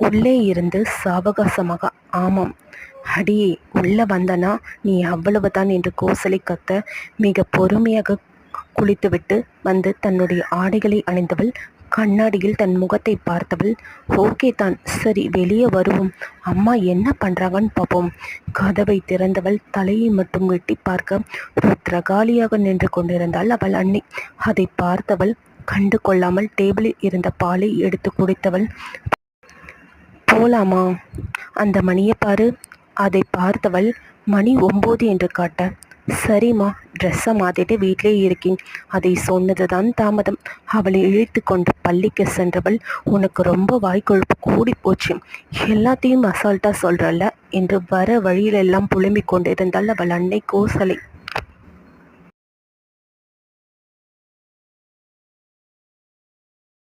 உள்ளே இருந்து சாவகாசமாக ஆமாம் அடியே உள்ள வந்தனா நீ அவ்வளவுதான் என்று கோசலை கத்த மிக பொறுமையாக குளித்துவிட்டு வந்து தன்னுடைய ஆடைகளை அணிந்தவள் கண்ணாடியில் தன் முகத்தை பார்த்தவள் ஓகே தான் சரி வெளியே வருவோம். அம்மா என்ன பண்றாங்கன்னு பார்ப்போம் கதவை திறந்தவள் தலையை மட்டும் வெட்டி பார்க்க ருத்ரகாலியாக நின்று கொண்டிருந்தாள் அவள் அண்ணி. அதை பார்த்தவள் கண்டு கொள்ளாமல் டேபிளில் இருந்த பாலை எடுத்து குடித்தவள் போலாமா? அந்த மணியை பாரு. அதை பார்த்தவள் மணி ஒம்பது என்று காட்ட சரிம்மா ட்ரெஸ்ஸை மாற்றிட்டு வீட்டிலே இருக்கேன். அதை சொன்னது தான் தாமதம். அவளை இழுத்து கொண்டு பள்ளிக்கு சென்றவள் உனக்கு ரொம்ப வாய்க்கொழுப்பு கூடி போச்சு. எல்லாத்தையும் அசால்ட்டாக சொல்கிறல்ல என்று வர வழியிலெல்லாம் புலம்பிக் கொண்டிருந்தாள் அவள் அன்னை கோசலை.